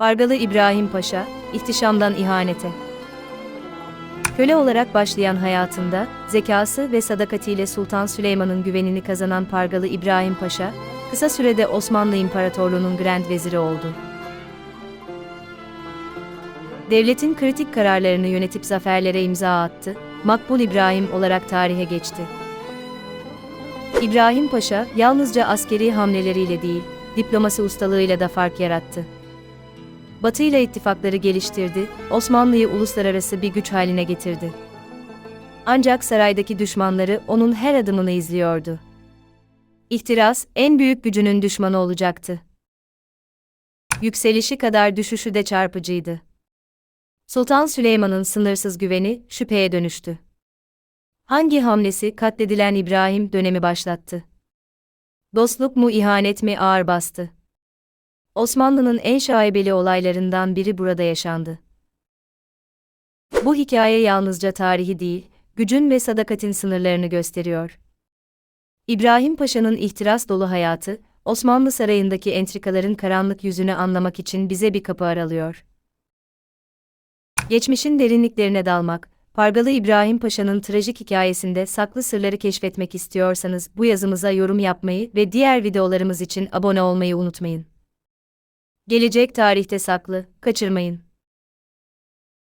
Argalı İbrahim Paşa, ihtişamdan ihanete. Köle olarak başlayan hayatında, zekası ve sadakatiyle Sultan Süleyman'ın güvenini kazanan Pargalı İbrahim Paşa, kısa sürede Osmanlı İmparatorluğu'nun Grand Veziri oldu. Devletin kritik kararlarını yönetip zaferlere imza attı, Makbul İbrahim olarak tarihe geçti. İbrahim Paşa, yalnızca askeri hamleleriyle değil, diplomasi ustalığıyla da fark yarattı. Batı ile ittifakları geliştirdi, Osmanlı'yı uluslararası bir güç haline getirdi. Ancak saraydaki düşmanları onun her adımını izliyordu. İhtiras, en büyük gücünün düşmanı olacaktı. Yükselişi kadar düşüşü de çarpıcıydı. Sultan Süleyman'ın sınırsız güveni şüpheye dönüştü. Hangi hamlesi katledilen İbrahim dönemi başlattı? Dostluk mu ihanet mi ağır bastı? Osmanlı'nın en şaibeli olaylarından biri burada yaşandı. Bu hikaye yalnızca tarihi değil, gücün ve sadakatin sınırlarını gösteriyor. İbrahim Paşa'nın ihtiras dolu hayatı, Osmanlı sarayındaki entrikaların karanlık yüzünü anlamak için bize bir kapı aralıyor. Geçmişin derinliklerine dalmak, Pargalı İbrahim Paşa'nın trajik hikayesinde saklı sırları keşfetmek istiyorsanız bu yazımıza yorum yapmayı ve diğer videolarımız için abone olmayı unutmayın. Gelecek tarihte saklı, kaçırmayın.